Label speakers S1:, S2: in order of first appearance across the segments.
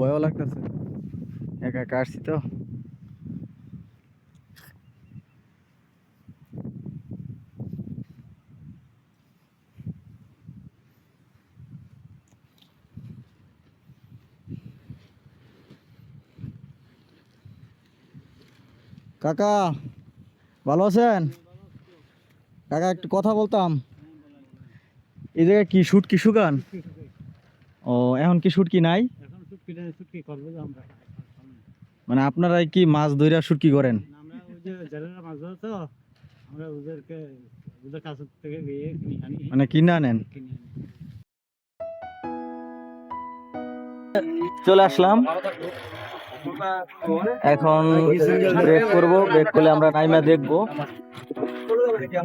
S1: ভয়ও লাগতেছে। একা একা আসছি তো। কাকা, ভালো আছেন? কাকা, একটু কথা বলতাম। এই জায়গায় কি শুট, কি শুকান? ও, এখন কি শুট, কি নাই?
S2: করব আমরা।
S1: মানে আপনারাই কি মাছ ধইরা শুটকি করেন?
S2: আমরা ওই যে জেলেরা মাছ ধরে তো আমরা ওদেরকে ওদের কাছ থেকে গিয়ে কিনে আনি।
S1: মানে কিনে আনেন? চলে আসলাম। এখন ব্রেক করব ব্রেক করলে আমরা নাইমা দেখব।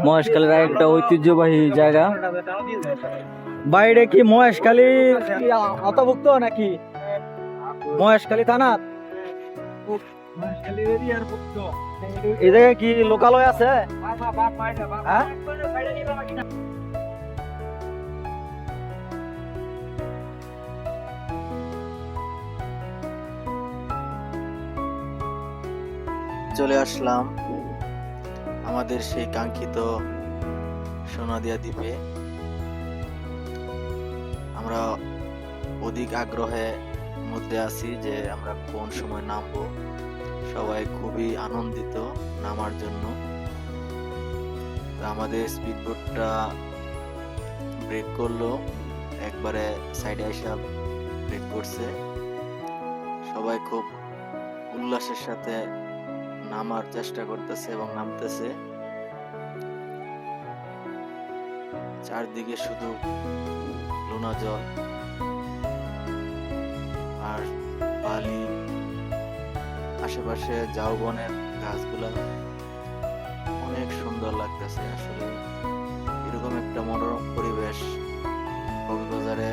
S1: মহেশখালীর একটা ঐতিহ্যবাহী জায়গা। বাইরে কি মহেশখালী আ- আওতাভুক্ত নাকি? মহেশখালী থানা। এই জায়গায় কি লোকালয় আছে? হ্যাঁ?
S3: চলে আসলাম আমাদের সেই কাঙ্ক্ষিত সোনাদিয়া দ্বীপে। আমরা অধিক আগ্রহে মধ্যে আছি যে আমরা কোন সময় নামবো। সবাই খুবই আনন্দিত নামার জন্য। আমাদের স্পিড বোটটা ব্রেক করল। একবারে সাইডে এসে ব্রেক করছে। সবাই খুব উল্লাসের সাথে নামার চেষ্টা করতেছে এবং নামতেছে। চারদিকে শুধু লোনা জল। আর বালি, আশেপাশে ঝাউবনের গাছগুলা অনেক সুন্দর লাগতেছে আসলে। এরকম একটা মনোরম পরিবেশ কক্সবাজারে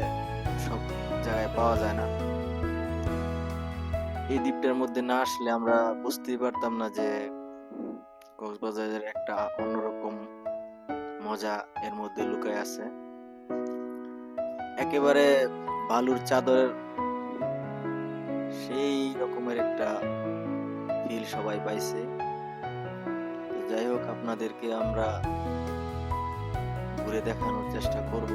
S3: সব জায়গায় পাওয়া যায় না। এই দ্বীপটার মধ্যে না আসলে আমরা বুঝতেই পারতাম না যে কক্সবাজারের একটা অন্যরকম মজা এর মধ্যে লুকায় আছে। একেবারে বালুর চাদরের সেই রকমের একটা ফিল সবাই পাইছে। যাই হোক আপনাদেরকে আমরা ঘুরে দেখানোর চেষ্টা করব।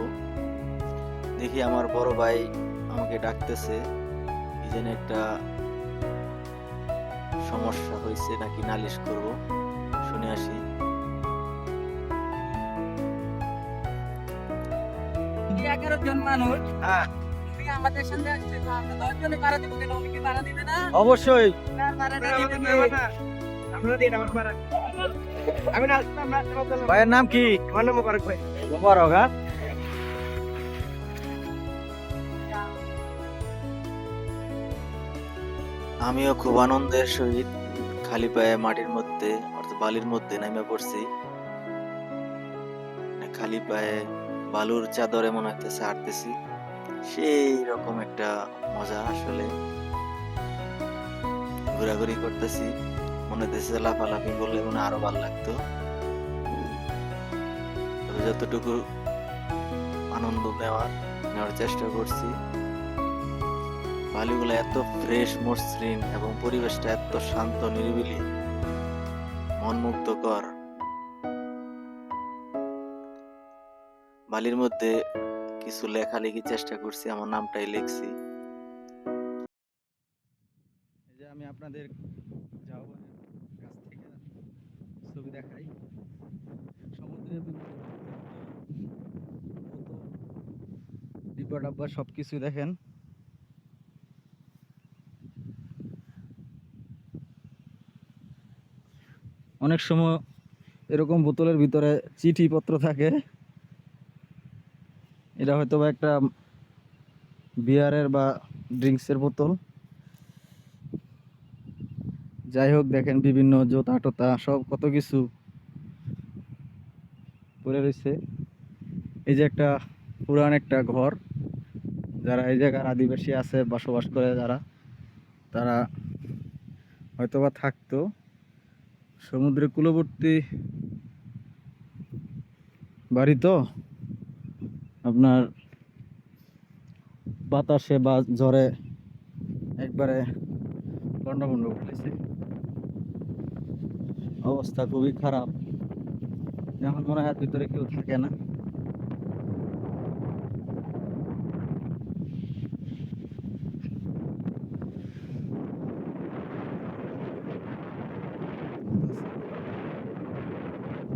S3: দেখি আমার বড় ভাই আমাকে ডাকতেছে কি যেন একটা সমস্যা হয়েছে নাকি নালিশ করব। শুনে আসি।
S4: এগারো জন মানুষ। আমাদের সঙ্গে আসছে তো আমরা দশ জনে ভাড়া দিব কেন? উনি কি ভাড়া দিবে না?
S1: অবশ্যই।
S4: ভাড়াটা দিবে?
S1: ভাইয়ের নাম কি? মোবারক হ্যাঁ?
S3: আমিও খুব আনন্দের সহিত খালি পায়ে মাটির মধ্যে অর্থাৎ বালির মধ্যে নেমে পড়ছি। মানে খালি পায়ে বালুর চাদরে মনে হইতেছে হাঁটতেছি। সেই রকম একটা মজা আসলে। ঘোরাঘুরি করতেছি, মনে হইতেছে লাফালাফি করলে মনে আরও ভালো লাগতো। যতটুকু আনন্দ নেওয়ার নেওয়ার চেষ্টা করছি, বালিগুলো এত ফ্রেশ মসৃণ এবং পরিবেশটা এত শান্ত, নিরিবিলি, মনমুগ্ধকর। বালির মধ্যে কিছু লেখালেখি চেষ্টা করছি, আমার নামটাই লিখছি।
S1: যে আমি আপনাদের ঝাউবনের কাছ থেকে ছবি দেখাই। সমুদ্রের ডিব্বা ডাব্বা সব কিছু দেখেন। অনেক সময় এরকম বোতলের ভিতরে চিঠিপত্র থাকে। এটা হয়তো একটা বিয়ারের বা ড্রিঙ্কসের বোতল। যাই হোক, দেখেন বিভিন্ন জোতা টোতা, সব কত কিছু পড়ে রয়েছে। এই যে একটা পুরান একটা ঘর, যারা এই জায়গার আদিবাসী আছে, বসবাস করে যারা, তারা হয়তোবা থাকতো। সমুদ্রের কূলবর্তী বাড়ি তো? আপনার বাতাসে বা ঝড়ে একবারে লন্ডভন্ড উঠেছে অবস্থা খুবই খারাপ। এখন মনে হয় ভিতরে কেউ থাকে না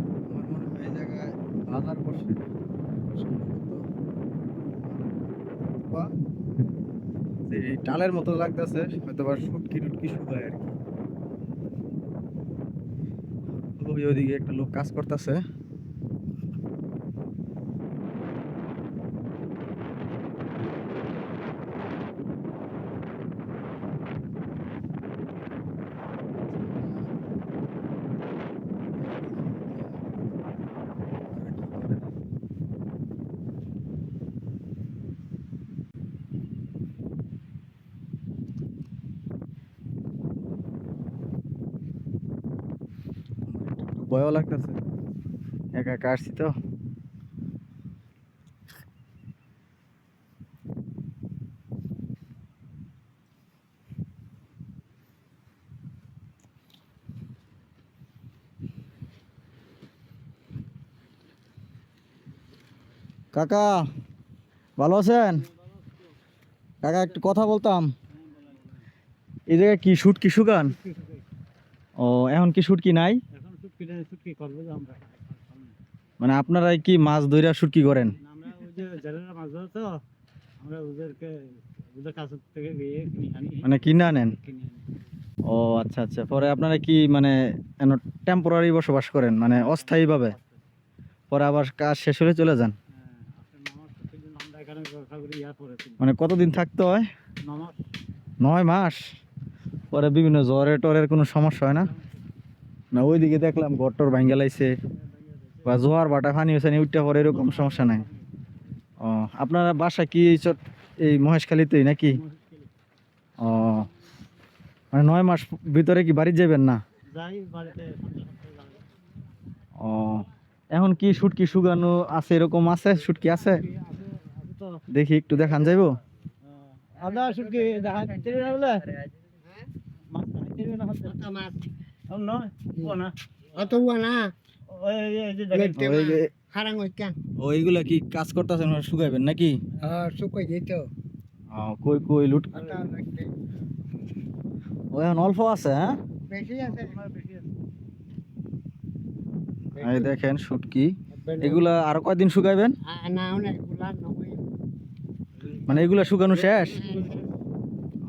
S1: আমার মনে হয় এই জায়গায় বাজার বসে সম্ভবত বা টালের মতো লাগতেছে হয়তো বা সুটকি টুটকি শুকায় আর কি। ওই ওইদিকে একটা লোক কাজ করতেছে একটু ভয়ও লাগতেছে। একা একা আসছি তো। কাকা, ভালো আছেন? কাকা, একটু কথা বলতাম। এই জায়গায় কি শুট, কি শুকান? ও, এখন কি শুট, কি নাই?
S2: করব আমরা।
S1: মানে আপনারাই কি মাছ ধইরা শুটকি করেন?
S2: আমরা ওই যে জেলেরা মাছ ধরে তো আমরা ওদেরকে ওদের কাছ থেকে গিয়ে কিনে আনি।
S1: মানে কিনে
S2: আনি।
S1: ও আচ্ছা আচ্ছা। পরে আপনারা কি মানে টেম্পোরারি বসবাস করেন? মানে অস্থায়ীভাবে? পরে আবার কাজ শেষ হলে চলে যান? মানে কতদিন থাকতে হয়? নয় মাস। পরে বিভিন্ন জ্বরে টরের কোনো সমস্যা হয় না? না ওইদিকে দেখলাম গট্টর ভাঙ্গা লাইছে বা জোয়ার বাটা ফানি হয়েছে উঠতে পরে এরকম সমস্যা নাই। ও আপনারা বাসা কি এই চট এই মহেশখালীতেই নাকি? ও মানে নয় মাস ভিতরে কি বাড়ি যাবেন না। ও এখন কি শুটকি শুকানো আছে এরকম আছে? শুটকি আছে? দেখি একটু দেখান যাইবো?
S2: আদা শুটকি দেখা
S5: অত না হারাং
S1: ওইগুলা কি কাজ করতেছেন শুকাইবেন নাকি
S5: হ্যাঁ শুকাই যেত
S1: ও, কই কই লুট ও এখন অল্প আছে হ্যাঁ
S5: বেশি আছে
S1: এই দেখেন শুটকি এগুলা আর কয়দিন শুকাইবেন
S5: না
S1: মানে এগুলা শুকানো শেষ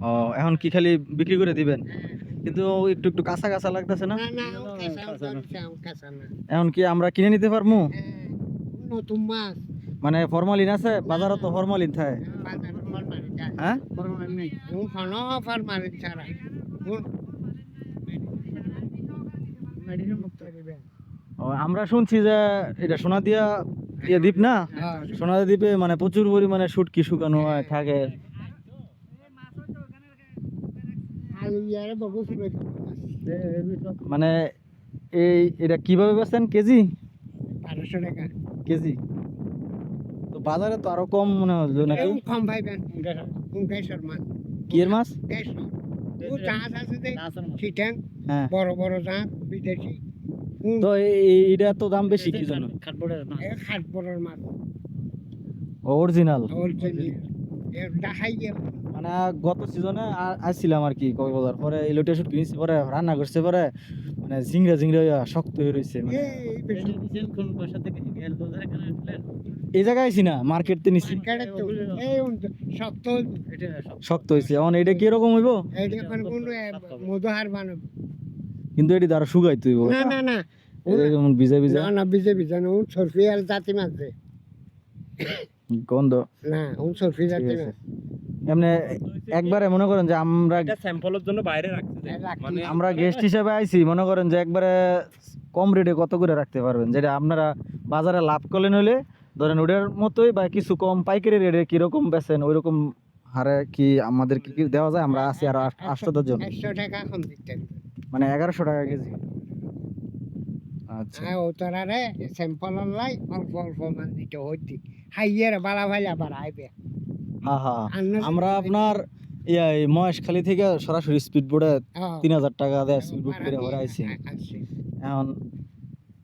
S1: ও এখন কি খালি বিক্রি করে দিবেন? কিন্তু একটু একটু কাঁচা কাঁচা লাগতেছে না? এখন কি আমরা কিনে নিতে পারব
S5: হ্যাঁ, নতুন মাছ।
S1: মানে ফরমালিন আছে? বাজারে তো ফরমালিন থাকে। হ্যাঁ
S2: ফরমালিন
S5: ছাড়া।
S1: ও, আমরা শুনছি যে এটা সোনা দিয়া ইয়ে দ্বীপ না?
S5: হ্যাঁ
S1: সোনা দ্বীপে মানে প্রচুর পরিমাণে শুটকি শুকানো হয় থাকে। মানে এই এটা কীভাবে বেচেন কেজি?
S5: বারোশো টাকা।
S1: কেজি? তো বাজারে তো আরও কম মনে হলো নাকি?
S5: কম মাছ।
S1: কি এর মাছ
S5: ও জাহাজ আছে যে চিটাং
S1: হ্যাঁ।
S5: বড় বড় জাহাজ বিদেশি।
S1: তো এটা তো দাম বেশি কি জন্য?
S2: কাঠবোর্ডের মাছ।
S5: এ মাছ।
S1: অরিজিনাল
S5: হোলসেল গেল
S1: মানে গত সিজনে আসছিলাম আর কি কক্সবাজার। পরে এই লোটে শুট কিনেছি পরে রান্না করছে পরে মানে ঝিংড়া হইয়া শক্ত হয়ে রয়েছে মানে।
S5: এই
S1: জায়গায় আইছি না মার্কেট তে নিছি
S5: শক্ত।
S1: শক্ত। হয়েছে এখন এটা কি রকম হইব?
S5: মধুহার বানাব।
S1: কিন্তু এটি দ্বারা শুকাই তুইব
S5: না না না।
S1: যেমন ভিজা ভিজা।
S5: না না বিজে বিজে না। সরফিয়াল জাতি মাছ
S1: গন্ধ।
S5: না উন সরফি
S1: ঠিক আছে। এমনি একবারে মনে করেন যে আমরা
S6: এটা স্যাম্পলের জন্য বাইরে রাখতে মানে
S1: আমরা গেস্ট হিসেবে আইছি মনে করেন যে একবারে কম রেটে কত করে রাখতে পারবেন? যেটা আপনারা বাজারে লাভ করলেন হলে ধরেন ওটার মতোই বা কিছু কম পাইকারি রেটে কীরকম বেচেন ওই রকম হারে কি আমাদের কি কি দেওয়া যায়? আমরা আছি আর আটশো জন
S5: টাকা কম
S1: মানে এগারোশো টাকা কেজি। আচ্ছা।
S5: ও তোরারে স্যাম্পল লাই অল্প অল্প মান দিতে হইতি হাইয়ের বালা ভাইলা বাড়াইবে
S1: হ্যাঁ হ্যাঁ
S5: আন্না-
S1: আমরা আপনার ইয়া মহেশখালী থেকে সরাসরি স্পিড বোর্ডে
S5: হ্যাঁ।
S1: তিন হাজার টাকা দেয় স্পিড বোট করে
S5: ভাড়া
S1: ওরা
S5: দিয়ে
S1: আইছি।
S5: আ- আসছে।
S1: এখন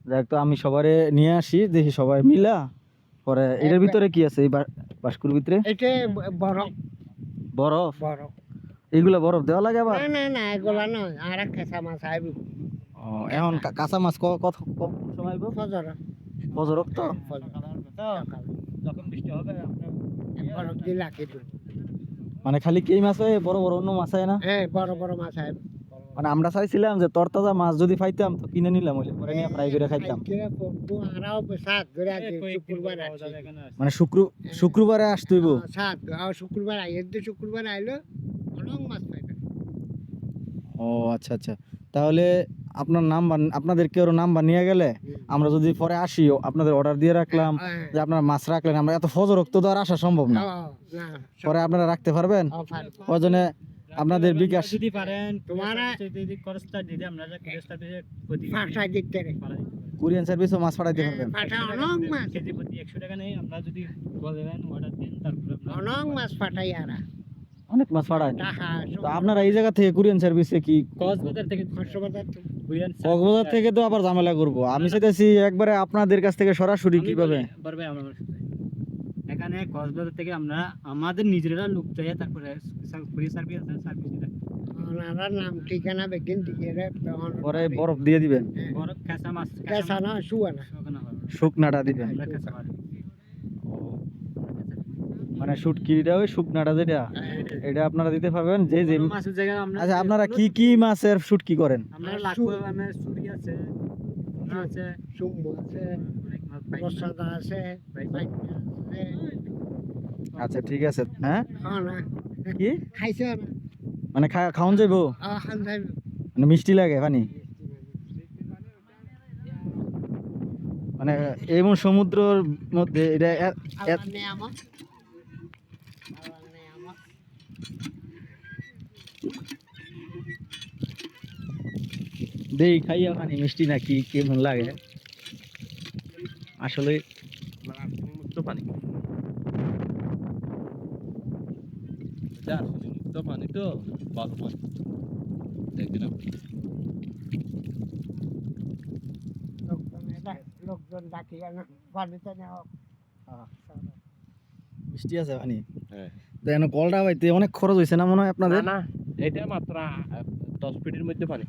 S1: যাক তো আমি সবারে নিয়ে আসি দেখি সবাই মিলা পরে এটার ভিতরে কি আছে এই বাস্কুর ভিতরে?
S5: এটা বরফ।
S1: বরফ?
S5: বরফ।
S1: এইগুলা বরফ দেওয়া লাগে আবার?
S5: না না না এগুলা নয় আর এক কেঁচা মাছ আইব।
S1: ও, এখন কাঁচা মাছ কত কত সময় আইবো?
S5: ফজর।
S1: ফজরক তো মানে খালি কি মাছ হয়? বড় বড় অন্য মাছ হয় না?
S5: হ্যাঁ বড় বড় মাছ আইব
S1: মানে আমরা চাইছিলাম যে তরতাজা মাছ যদি পাইতাম তো কিনে নিলাম হইলে পরে নিয়ে ফ্রাই করে খাইতাম।
S5: শুক্রবার আছে
S1: মানে শুক্র শুক্রবারে আসতে হইব?
S5: হ্যাঁ, সাত আর শুক্রবার আইয়ের তো শুক্রবার আইলো অনেক মাছ পাইবে।
S1: ও আচ্ছা আচ্ছা। তাহলে আপনার নাম্বার আপনাদের কেউ নাম্বার নিয়ে গেলে আমরা যদি পরে আসি আপনাদের অর্ডার দিয়ে রাখলাম
S5: হ্যাঁ।
S1: যে আপনার মাছ রাখলেন আমরা এত ফজরক তো আর আসা সম্ভব না। পরে আপনারা রাখতে পারবেন? ওই জন্য আপনাদের বিকাশ
S2: যদি পারেন
S5: তোমারা-
S2: যদি খরচটা দিতে আমরা যে খরচটা দিয়ে প্রতি
S5: পাঁচটায় দিতে রে
S1: কুরিয়ান সার্ভিসও মাছ পাঠাইতে পারবেন।
S5: অনেক মাছ।
S2: কেজি প্রতি একশো টাকা নেই আমরা যদি বলবেন অর্ডার দিন তারপরে
S5: অনেক মাছ পাঠাই আর।
S1: অনেক মাছ পাঠায়
S5: টাকা
S1: তো আপনারা এই জায়গা থেকে কুরিয়ান সার্ভিসে কি
S2: কক্সবাজার থেকে
S1: কক্সবাজার থেকে তো আবার ঝামেলা করব। আমি চাইতেছি একবারে আপনাদের কাছ থেকে সরাসরি কীভাবে?
S2: পারবে আমার এখানে কক্সবাজার থেকে আমরা আমাদের নিজেরা লোক চাই তারপরে ফ্রি সার্ভিস আছে সার্ভিস
S5: ওনারা নাম ঠিকানা বেগিন দিয়ে রে
S1: পরে বরফ দিয়ে দিবেন।
S2: বড় কাঁচা মাছ
S5: কেসা না শুয়া না।
S1: শুকনাটা দিবেন।
S2: আমরা কাঁচা মাছ।
S1: মানে শুটকিটা ওই শুকনাটা যেটা এটা আপনারা দিতে পারবেন যে যে
S2: মাছের জায়গায় আমরা
S1: আচ্ছা আপনারা কি কি মাছের শুটকি করেন?
S2: আমরা লাখো আমরা সুরি আছে আছে
S5: আছে
S2: অনেক মাছ পাই।
S5: রসাদা আছে
S1: আচ্ছা ঠিক আছে হ্যাঁ?
S5: হ্যাঁ।
S1: কি?
S5: খাইছে
S1: মানে খাওন যাইব? মানে মিষ্টি লাগে পানি? মানে এমন সমুদ্রর মধ্যে এটা দেই খাইয়া পানি মিষ্টি নাকি কেমন লাগে? আসলে
S6: মুক্ত পানি। মুক্ত পানি তো ভালো পানি। দেখলাম।
S5: লোকজন ডাকিয়া না পানিতে নেওয়া
S1: মিষ্টি আছে পানি।
S6: হ্যাঁ।
S1: দেখেন কলটা পাইতে অনেক খরচ হয়েছে না মনে হয় আপনাদের?
S6: না এটা মাত্র দশ ফিটের মধ্যে পানি।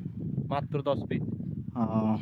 S6: মাত্র দশ ফিট।
S1: আহ,